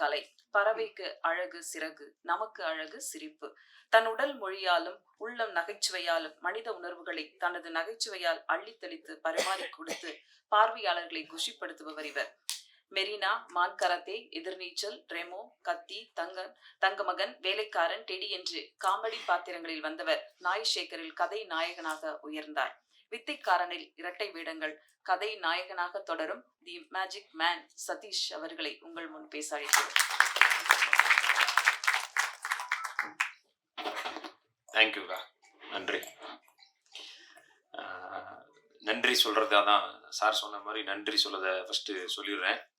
கலை. பறவைக்கு அழகு சிறகு நமக்கு அழகு சிரிப்பு. தன் உடல் மொழியாலும் உள்ளம் நகைச்சுவையாலும் மனித உணர்வுகளை தனது நகைச்சுவையால் அள்ளித்தளித்து பரிமாறி பரிமாறிக் கொடுத்து பார்வையாளர்களை குஷிப்படுத்துபவர் இவர். மெரினா மான் கராத்தே எதிர்நீச்சல் ரெமோ கத்தி தங்கன் தங்கமகன் வேலைக்காரன் டெடி என்று காமெடி பாத்திரங்களில் வந்தவர் நாய் சேகரில் கதை நாயகனாக உயர்ந்தார். வித்தைக்காரனில் இரட்டை வேடங்கள். கதை நாயகனாக தொடரும் தி மேஜிக் மேன் சதீஷ் அவர்களை உங்கள் முன் பேச அழைக்கிறோம். தேங்க்யூக்கா நன்றி. நன்றி சொல்கிறதா தான் சார் சொன்ன மாதிரி நன்றி சொல்லதை ஃபஸ்ட்டு சொல்லிடுறேன்.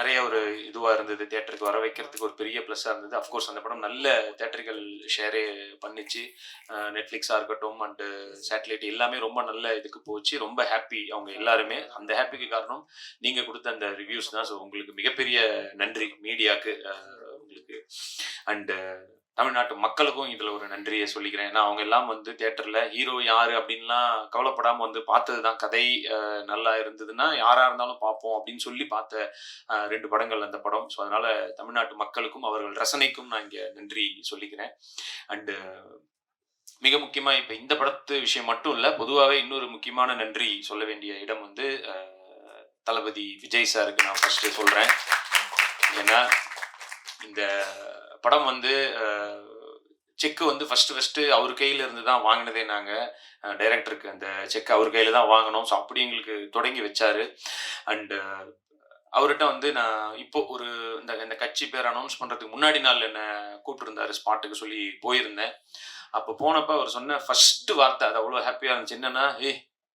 நிறைய ஒரு இதுவாக இருந்தது. தேட்டருக்கு வர வைக்கிறதுக்கு ஒரு பெரிய ப்ளஸ்ஸாக இருந்தது. அஃப்கோர்ஸ் அந்த படம் நல்ல தேட்டர்கள் ஷேரே பண்ணிச்சு. நெட்ஃப்ளிக்ஸாக இருக்கட்டும் அண்டு சேட்டலைட் எல்லாமே ரொம்ப நல்ல இதுக்கு போச்சு. ரொம்ப ஹாப்பி அவங்க எல்லாருமே. அந்த ஹாப்பிக்கு காரணம் நீங்கள் கொடுத்த அந்த ரிவ்யூஸ் தான். ஸோ உங்களுக்கு மிகப்பெரிய நன்றி மீடியாவுக்கு உங்களுக்கு. அண்டு தமிழ்நாட்டு மக்களுக்கும் இதில் ஒரு நன்றியை சொல்லிக்கிறேன். ஏன்னா அவங்க எல்லாம் வந்து தேட்டரில் ஹீரோ யார் அப்படின்லாம் கவலைப்படாமல் வந்து பார்த்தது தான் கதை நல்லா இருந்ததுன்னா யாராக இருந்தாலும் பார்ப்போம் அப்படின்னு சொல்லி பார்த்த ரெண்டு படங்கள் அந்த படம். ஸோ அதனால் தமிழ்நாட்டு மக்களுக்கும் அவர்கள் ரசனைக்கும் நான் இங்கே நன்றி சொல்லிக்கிறேன். அண்டு மிக முக்கியமாக இப்போ இந்த படத்து விஷயம் மட்டும் இல்லை பொதுவாகவே இன்னொரு முக்கியமான நன்றி சொல்ல வேண்டிய இடம் வந்து தளபதி விஜய் சாருக்கு நான் ஃபஸ்ட்டு சொல்கிறேன் ஏன்னா இந்த படம் வந்து செக்கு வந்து ஃபஸ்ட்டு ஃபஸ்ட்டு அவர் கையில இருந்து தான் வாங்கினதே நாங்கள் டைரக்டருக்கு அந்த செக் அவர் கையில் தான் வாங்கினோம். ஸோ அப்படி எங்களுக்கு தொடங்கி வச்சாரு. அண்டு அவர்கிட்ட வந்து நான் இப்போ ஒரு இந்த இந்த கட்சி பேர் அனௌன்ஸ் பண்ணுறதுக்கு முன்னாடி நாள் என்ன கூப்பிட்டுருந்தாரு ஸ்பாட்டுக்கு சொல்லி போயிருந்தேன். அப்போ போனப்போ அவர் சொன்ன ஃபஸ்ட்டு வார்த்தை அது அவ்வளோ ஹாப்பியாக இருந்துச்சு. என்னென்னா ஏய்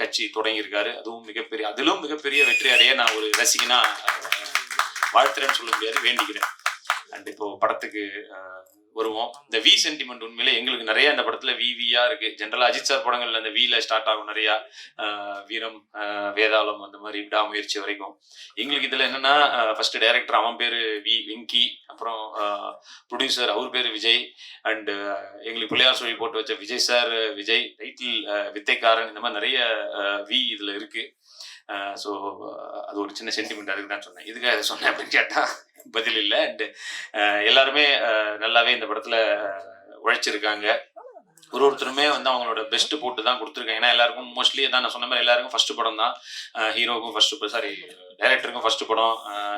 கட்சி தொடங்கியிருக்காரு. அதுவும் மிகப்பெரிய அதிலும் மிகப்பெரிய வெற்றி அடைய நான் ஒரு ரசிகனா வாழ்த்துறேன்னு சொல்ல முடியாது வேண்டிக்கிறேன். அண்ட் இப்போ படத்துக்கு வருவோம். இந்த வி சென்டிமெண்ட் உண்மையிலே எங்களுக்கு நிறைய இந்த படத்துல வி வியா இருக்கு. ஜென்ரலா அஜித் சார் படங்கள்ல அந்த வில ஸ்டார்ட் ஆகும் நிறையா. வீரம் வேதாளம் அந்த மாதிரி விடாமுயற்சி வரைக்கும். எங்களுக்கு இதுல என்னன்னா ஃபர்ஸ்ட் டைரக்டர் அவன் பேரு வி வெங்கி அப்புறம் ப்ரொடியூசர் அவர் பேரு விஜய் அண்ட் எங்களுக்கு பிள்ளையார் சொல்லி போட்டு வச்ச விஜய் சார் விஜய் டைட்டில் வித்தைக்காரன் இந்த மாதிரி நிறைய வி இதுல இருக்கு. ஸோ அது ஒரு சின்ன சென்டிமெண்ட் அதுக்கு தான் சொன்னேன். இதுக்காக அதை சொன்னேன் அப்படின்னு கேட்டால் பதில் இல்லை. அண்டு எல்லாருமே நல்லாவே இந்த படத்தில் உழைச்சிருக்காங்க. ஒரு ஒருத்தருமே வந்து அவங்களோட பெஸ்ட் போட்டு தான் கொடுத்துருக்காங்க. ஏன்னா எல்லாருக்கும் மோஸ்ட்லி தான் நான் சொன்ன மாதிரி எல்லாருக்கும் ஃபர்ஸ்ட் படம் தான் ஹீரோக்கும் ஃபர்ஸ்ட் சாரி டைரக்டருக்கும் ஃபர்ஸ்ட் படம்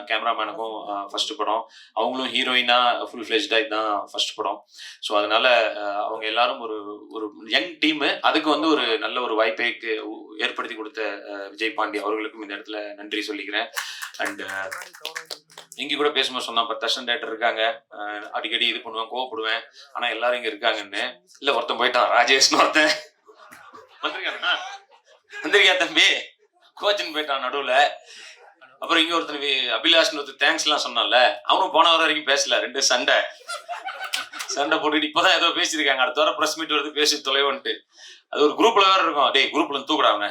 கேமராமேனுக்கும் ஃபர்ஸ்ட் படம். அவங்களும் ஹீரோயினா ஃபுல் ஃபிளெஜ்டாக இதுதான் ஃபர்ஸ்ட் படம். ஸோ அதனால அவங்க எல்லாரும் ஒரு ஒரு யங் டீமு அதுக்கு வந்து ஒரு நல்ல ஒரு வாய்ப்பை ஏற்படுத்தி கொடுத்த விஜய் பாண்டி அவர்களுக்கும் இந்த இடத்துல நன்றி சொல்லிக்கிறேன். அண்ட் இங்க கூட பேசும்போது சொன்னா பத்து அசிஸ்டன்ட் டேரக்டர் இருக்காங்க. அடிக்கடி இது பண்ணுவேன் கோவப்படுவேன். ஆனா எல்லாரும் இங்க இருக்காங்கன்னு. இல்ல ஒருத்தன் போயிட்டான் ராஜேஷ்னு ஒருத்தன். வந்திருக்கானா வந்திருக்கியா தம்பி? கோச்சின் போயிட்டான் நடுவுல. அப்புறம் இங்க ஒருத்தன் அபிலாஷ்னு ஒருத்தர் தேங்க்ஸ் எல்லாம் சொன்னான்ல. அவனும் போன வாரம் வரைக்கும் பேசல ரெண்டு சண்டை. சண்டை போட்டுட்டு இப்பதான் ஏதோ பேசியிருக்காங்க. அடுத்த வாரம் பிரஸ் மீட் வருது பேசி தொலைவன்ட்டு. அது ஒரு குரூப்ல வேற இருக்கும். டேய் குரூப்ல தூக்குடா அவனை.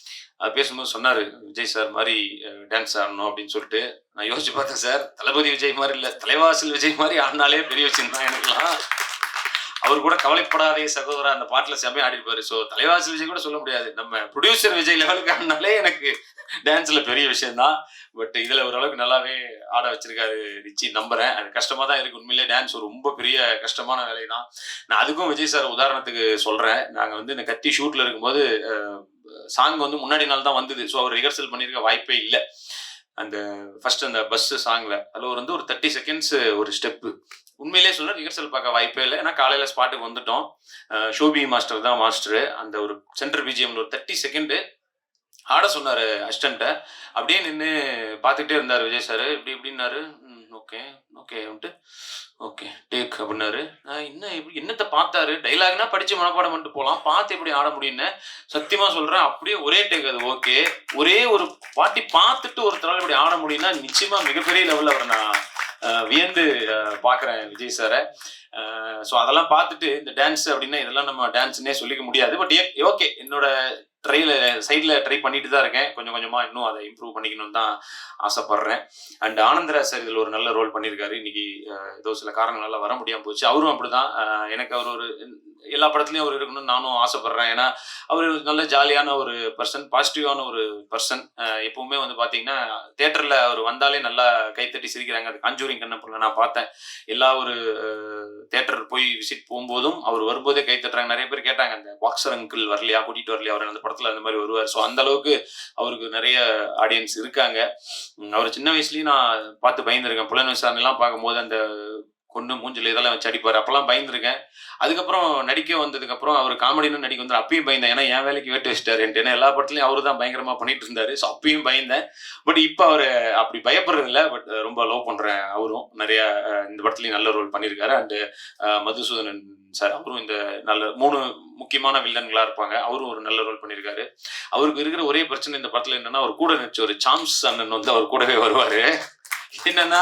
பேசும்போது சொன்னார் விஜய் சார் மாதிரி டான்ஸ் ஆடணும் அப்படின்னு சொல்லிட்டு. நான் யோசிச்சு பார்த்தேன் சார். தளபதி விஜய் மாதிரி இல்லை தலைவாசல் விஜய் மாதிரி ஆடினாலே பெரிய விஷயம் தான் எனக்குலாம் அவர் கூட கவலைப்படாதே சகோதரா அந்த பாட்டில் செம்மையாக ஆடிருப்பாரு. ஸோ தலைவாசல் விஜய் கூட சொல்ல முடியாது. நம்ம ப்ரொடியூசர் விஜய் லெவலுக்கு ஆடினாலே எனக்கு டான்ஸில் பெரிய விஷயம் தான். பட் இதில் ஓரளவுக்கு நல்லாவே ஆட வச்சிருக்காரு ரிச்சி. நம்புறேன். அது கஷ்டமாக தான் இருக்கு. உண்மையிலே டான்ஸ் ஒரு ரொம்ப பெரிய கஷ்டமான வேலை தான் நான் அதுக்கும் விஜய் சார் உதாரணத்துக்கு சொல்கிறேன் நாங்கள் வந்து இந்த கத்தி ஷூட்டில் இருக்கும்போது சாங் வந்து முன்னாடி நாள் தான் வந்தது. ஸோ அவர் ரிஹர்சல் பண்ணியிருக்க வாய்ப்பே இல்லை. அந்த ஃபர்ஸ்ட் அந்த பஸ் சாங்ல அதில் வந்து ஒரு தேர்ட்டி செகண்ட்ஸ் ஒரு ஸ்டெப்பு உண்மையிலேயே சொல்ல ரிஹர்சல் பார்க்க வாய்ப்பே இல்லை. ஏன்னா காலையில ஸ்பாட்டுக்கு வந்துட்டோம். ஷோபி மாஸ்டர் தான் மாஸ்டர் அந்த ஒரு சென்டர் பிஜிஎம்ல ஒரு தேர்ட்டி செகண்டு ஆட சொன்னார் அசிஸ்டண்ட்டை. அப்படியே நின்று பார்த்துக்கிட்டே இருந்தார் விஜய் சார் இப்படி இப்படின்னாரு. ஓகே ஓகே அப்படின்ட்டு ஓகே டேக் அப்படின்னாரு. நான் என்ன இப்படி என்னத்தை பார்த்தாரு? டைலாக்னா படித்து மனப்பாடம் பண்ணிட்டு போகலாம் பார்த்து எப்படி ஆட முடியும்னு சத்தியமாக சொல்கிறேன் அப்படியே ஒரே டேக் அது ஓகே. ஒரே ஒரு பாட்டி பார்த்துட்டு ஒருத்தரால் இப்படி ஆட முடியும்னா நிச்சயமாக மிகப்பெரிய லெவலில் அவர் நான் வியந்து பார்க்குறேன் விஜய் சாரை ஸோ அதெல்லாம் பார்த்துட்டு இந்த டான்ஸ் அப்படின்னா இதெல்லாம் நம்ம டான்ஸ்னே சொல்லிக்க முடியாது. பட் ஓகே என்னோட ட்ரைல சைடில் ட்ரை பண்ணிட்டு தான் இருக்கேன். கொஞ்சம் கொஞ்சமாக இன்னும் அதை இம்ப்ரூவ் பண்ணிக்கணும்னு தான் ஆசைப்படுறேன். அண்ட் ஆனந்தரா சார் இதில் ஒரு நல்ல ரோல் பண்ணியிருக்காரு. இன்னைக்கு ஏதோ சில காரணங்களால வர முடியாமல் போச்சு. அவரும் அப்படி தான் எனக்கு அவர் ஒரு எல்லா படத்துலையும் அவர் இருக்கணும்னு நானும் ஆசைப்படுறேன். ஏன்னா அவர் நல்ல ஜாலியான ஒரு பர்சன் பாசிட்டிவான ஒரு பர்சன் எப்பவுமே வந்து பார்த்தீங்கன்னா தேட்டரில் அவர் வந்தாலே நல்லா கைத்தட்டி சிரிக்கிறாங்க. அது காஞ்சூரிங் கண்ணப்பரில் நான் பார்த்தேன். எல்லா ஒரு தேட்டர் போய் விசிட் போகும்போதும் அவர் வரும்போதே கை தட்டுறாங்க. நிறைய பேர் கேட்டாங்க அந்த பாக்ஸர் அங்கிள் வரலையா? கூட்டிட்டு வரலையா? அவர் அந்த படத்தில் அந்த மாதிரி வருவார். ஸோ அந்த அளவுக்கு அவருக்கு நிறைய ஆடியன்ஸ் இருக்காங்க. அவர் சின்ன வயசுலேயும் நான் பார்த்து பயந்துருக்கேன். புலன் விசாரணைலாம் பார்க்கும்போது அந்த கொண்டு மூஞ்சில் இதெல்லாம் வச்சு அடிப்பார். அப்பெல்லாம் பயந்துருக்கேன். அதுக்கப்புறம் நடிக்க வந்ததுக்கப்புறம் அவர் காமெடின்னு நடிக்க வந்து அப்பயும் பயந்தேன். ஏன்னா என் வேலைக்கு வேட்டு வச்சிட்டாரு ஏன்னா எல்லா படத்துலயும் அவரு தான் பயங்கரமா பண்ணிட்டு இருந்தாரு. ஸோ அப்பயும் பயந்தேன். பட் இப்போ அவர் அப்படி பயப்படுறது இல்லை. பட் ரொம்ப லவ் பண்றேன் அவரும். நிறைய இந்த படத்துலயும் நல்ல ரோல் பண்ணியிருக்காரு. அண்ட் மதுசூதனன் சார் அவரும் இந்த நல்ல மூணு முக்கியமான வில்லன்களா இருப்பாங்க. அவரும் ஒரு நல்ல ரோல் பண்ணியிருக்காரு. அவருக்கு இருக்கிற ஒரே பிரச்சனை இந்த படத்துல என்னன்னா அவர் கூட நடிச்ச ஒரு சாம்ஸ் அண்ணன் வந்து அவர் கூடவே வருவாரு. என்னன்னா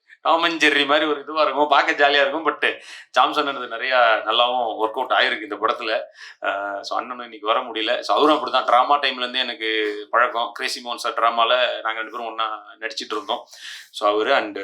டாமன் ஜெர்ரி மாதிரி ஒரு இதுவாக இருக்கும் பார்க்க ஜாலியாக இருக்கும். பட் ஜாம்சன் நிறையா நல்லாவும் ஒர்க் அவுட் ஆயிருக்கு இந்த படத்தில். ஸோ அண்ணனும் இன்னைக்கு வர முடியல. ஸோ அவரும் அப்படி தான் ட்ராமா டைம்லேருந்தே எனக்கு பழக்கம். கிரேசி மோன்சா ட்ராமாவில் நாங்கள் ரெண்டு பேரும் ஒன்றா நடிச்சிட்டு இருந்தோம். ஸோ அவர் அண்டு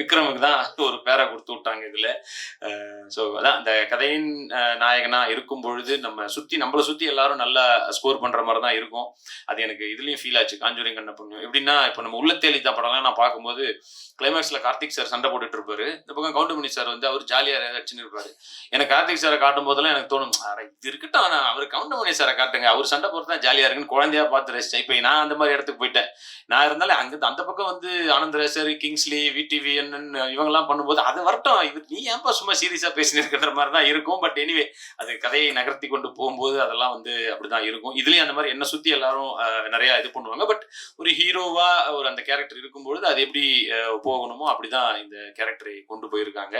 விக்ரமுக்கு தான் ஒரு பேரை கொடுத்து விட்டாங்க இதுல. ஸோ அதான் அந்த கதையின் நாயகனா இருக்கும் பொழுது நம்ம சுத்தி நம்மளை சுத்தி எல்லாரும் நல்லா ஸ்கோர் பண்ற மாதிரி தான் இருக்கும். அது எனக்கு இதுலயும் ஃபீல் ஆச்சு. காஞ்சூரிங் கண்ண புண்ணியம். எப்படின்னா இப்போ நம்ம உள்ள தேலித்த படம்லாம் நான் பார்க்கும்போது கிளைமேக்ஸ்ல கார்த்திக் சார் சண்டை போட்டுட்டு இருப்பாரு. இந்த பக்கம் கவுண்டமணி சார் வந்து அவர் ஜாலியா அடிச்சுன்னு இருப்பாரு. எனக்கு கார்த்திக் சாரை காட்டும் போதெல்லாம் எனக்கு தோணும் இது இருக்கட்டும். ஆனா அவர் கவுண்டமணி சாரை காட்டுங்க. அவர் சண்டை போட்டு தான் ஜாலியா இருக்குன்னு குழந்தையா பார்த்து ரசிச்சேன். இப்போ நான் அந்த மாதிரி இடத்துக்கு போயிட்டேன். நான் இருந்தாலும் அங்க அந்த பக்கம் வந்து ஆனந்தரேசர் கிங்ஸ்லி விடிவி இவங்கெல்லாம் பண்ணும்போது அது வரட்டும். இது நீ ஏன்பா சும்மா சீரியஸா பேசினிருக்கிற மாதிரி தான் இருக்கும். பட் எனிவே அது கதையை நகர்த்தி கொண்டு போகும்போது அதெல்லாம் வந்து அப்படிதான் இருக்கும். இதுலயும் அந்த மாதிரி என்ன சுத்தி எல்லாரும் நிறையா நிறைய இது பண்ணுவாங்க. பட் ஒரு ஹீரோவா ஒரு அந்த கேரக்டர் இருக்கும்பொழுது அது எப்படி போகணுமோ அப்படிதான் இந்த கேரக்டரை கொண்டு போயிருக்காங்க.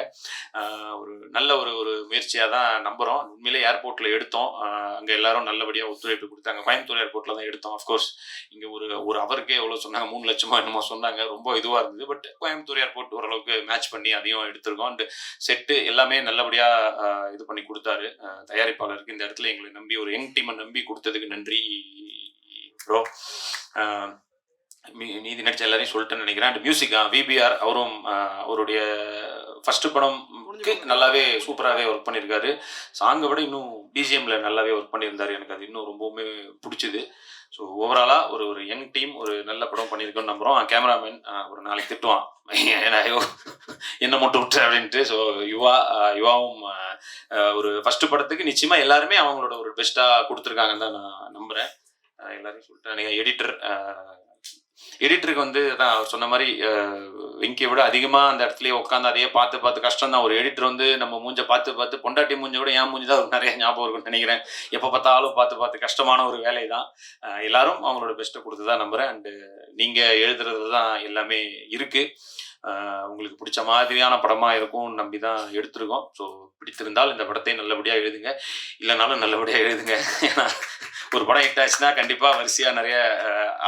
ஒரு நல்ல ஒரு ஒரு முயற்சியா தான் நம்புறோம். உண்மையிலே ஏர்போர்ட்ல எடுத்தோம். அங்கே அங்க எல்லாரும் நல்லபடியா ஒத்துழைப்பு கொடுத்தாங்க. கோயம்புத்தூர் ஏர்போர்ட்ல தான் எடுத்தோம். அஃப்கோர்ஸ் இங்க ஒரு ஒரு அவருக்கே எவ்வளவு சொன்னாங்க? மூணு லட்சமா என்னமோ சொன்னாங்க. ரொம்ப இதுவா இருந்தது. பட் கோயம்புத்தூர் ஏர்போர்ட் ஓரளவுக்கு மேட்ச் பண்ணி அதையும் எடுத்திருக்கோம். அண்ட் செட்டு எல்லாமே நல்லபடியா அஹ், இது பண்ணி கொடுத்தாரு. தயாரிப்பாளருக்கு இந்த இடத்துல எங்களை நம்பி ஒரு யங் டீமை நம்பி கொடுத்ததுக்கு நன்றி ப்ரோ மீதி நடிச்ச எல்லாரையும் சொல்லிட்டேன்னு நினைக்கிறேன். அண்ட் மியூசிக் விபிஆர் அவரும் அவருடைய ஃபர்ஸ்ட் படம்க்கு நல்லாவே சூப்பராகவே ஒர்க் பண்ணியிருக்காரு. சாங்கை விட இன்னும் பிஜிஎம்ல நல்லாவே ஒர்க் பண்ணியிருந்தாரு. எனக்கு அது இன்னும் ரொம்பவுமே பிடிச்சது. ஸோ ஓவராலாக ஒரு ஒரு யங் டீம் ஒரு நல்ல படம் பண்ணியிருக்கோம்னு நம்புகிறோம் கேமராமேன் ஒரு நாளைக்கு திட்டுவான். என்ன மட்டும் விட்டு அப்படின்ட்டு ஸோ யுவா அஹ், யுவாவும் ஒரு ஃபர்ஸ்ட் படத்துக்கு நிச்சயமாக எல்லாருமே அவங்களோட ஒரு பெஸ்ட்டாக கொடுத்துருக்காங்கன்னு தான் நான் நம்புகிறேன் எல்லாரையும் சொல்லிட்டேன். நீங்கள் எடிட்டர் எடிட்டருக்கு வந்து அதான் அவர் சொன்ன மாதிரி வெங்கியை விட அதிகமாக அந்த இடத்துலயே உட்காந்து அதையே பார்த்து பார்த்து கஷ்டம் தான் ஒரு எடிட்டர் வந்து நம்ம மூஞ்ச பார்த்து பார்த்து பொண்டாட்டி மூஞ்ச விட ஏன் மூஞ்சி தான் அவருக்கு நிறைய ஞாபகம் இருக்கும்னு நினைக்கிறேன். எப்போ பார்த்தாலும் பார்த்து பார்த்து கஷ்டமான ஒரு வேலை தான் எல்லாரும் அவங்களோட பெஸ்ட்டை கொடுத்து தான் நம்புறேன். அண்டு நீங்கள் எழுதுறது தான் எல்லாமே இருக்கு. உங்களுக்கு பிடிச்ச மாதிரியான படமாக இருக்கும் நம்பி தான் எடுத்திருக்கோம். ஸோ பிடித்திருந்தால் இந்த படத்தை நல்லபடியாக எழுதுங்க. இல்லைனாலும் நல்லபடியாக எழுதுங்க. ஏன்னா ஒரு படம் ஹிட் ஆச்சுன்னா கண்டிப்பாக வரிசையாக நிறைய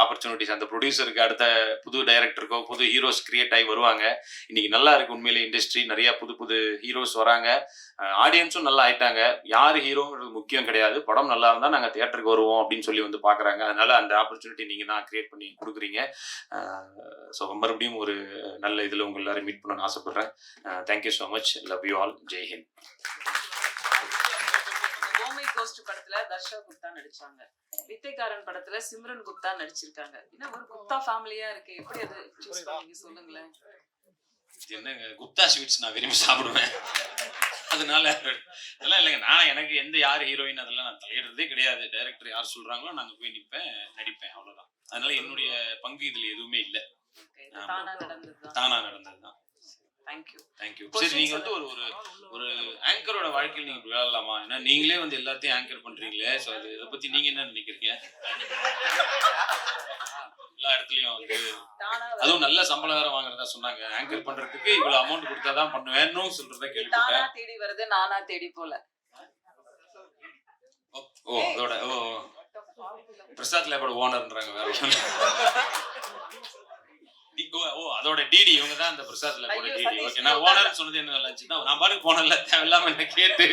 ஆப்பர்ச்சுனிட்டிஸ் அந்த ப்ரொடியூசருக்கு அடுத்த புது டைரக்டருக்கோ புது ஹீரோஸ் கிரியேட் ஆகி வருவாங்க. இன்னைக்கு நல்லா இருக்கு உண்மையிலே இண்டஸ்ட்ரி நிறைய புது புது ஹீரோஸ் வராங்க. ஆடியன்ஸும் நல்லா ஆயிட்டாங்க. யார் ஹீரோங்கிறது முக்கியம் கிடையாது. படம் நல்லா இருந்தால் நாங்கள் தியேட்டருக்கு வருவோம் அப்படின்னு சொல்லி வந்து பார்க்குறாங்க அதனால அந்த ஆப்பர்ச்சுனிட்டி நீங்கள் தான் கிரியேட் பண்ணி கொடுக்குறீங்க. ஸோ மறுபடியும் ஒரு நல்ல இதில் உங்கள் எல்லாரும் மீட் பண்ணணும்னு ஆசைப்படுறேன். Thank you so much love you all Jai Hind ghost படத்துல தர்ஷா குப்தா நடிச்சாங்க. வித்தைக்காரன் படத்துல சிம்ரன் குப்தா நடிச்சிருக்காங்க. என்ன ஒரு குப்தா ஃபேமிலியா இருக்கு. எப்படி அது சூஸ் பண்ணீங்க? சொல்லுங்களேன். என்னங்க குப்தா ஸ்வீட்ஸ் நான் விரும்பி சாப்பிடுவேன். அதனால அதெல்லாம் இல்லைங்க. நான் எனக்கு எந்த யார் ஹீரோயின் அதெல்லாம் நான் தலையிடுறதே கிடையாது. டைரக்டர் யார் சொல்றாங்களோ நாங்க போய் நிற்பேன் நடிப்பேன். அவ்வளவுதான். அதனால என்னுடைய பங்கு இதுல எதுவுமே இல்லை. தானா நடந்ததுதான். தானா நடந்ததுதான். தேங்க்யூ தேங்க்யூ சரி நீங்க வந்து ஒரு ஒரு ஒரு ஆங்கரோட வாழ்க்கையில் நீங்க விளையாடலாமா? ஏன்னா நீங்களே வந்து எல்லாத்தையும் ஆங்கர் பண்றீங்களே ஸோ அது இதை பத்தி நீங்க என்ன நினைக்கிறீங்க? எல்லா இடத்துலயும் வந்து அதுவும் நல்ல சம்பளம் வாங்குறதா சொன்னாங்க. ஆங்கர் பண்றதுக்கு இவ்வளவு அமௌண்ட் கொடுத்தாதான் பண்ணுவேன்னு சொல்றத தானா கேள்விப்பட்டேன் தேடி வருது நானா தேடி போல. ஓ அதோட ஓ பிரசாத் லேபோட ஓனர்ன்றாங்க வேற ஓ, அதோட டிடி இவங்க தான் அந்த பிரசாத் லேபோட ஐயோ, டிடி ஓகே நான் நீ ஓனர் சொன்னது என்ன நான் பாட்டுக்கு போனல தேவையில்லாம என்ன கேட்டு.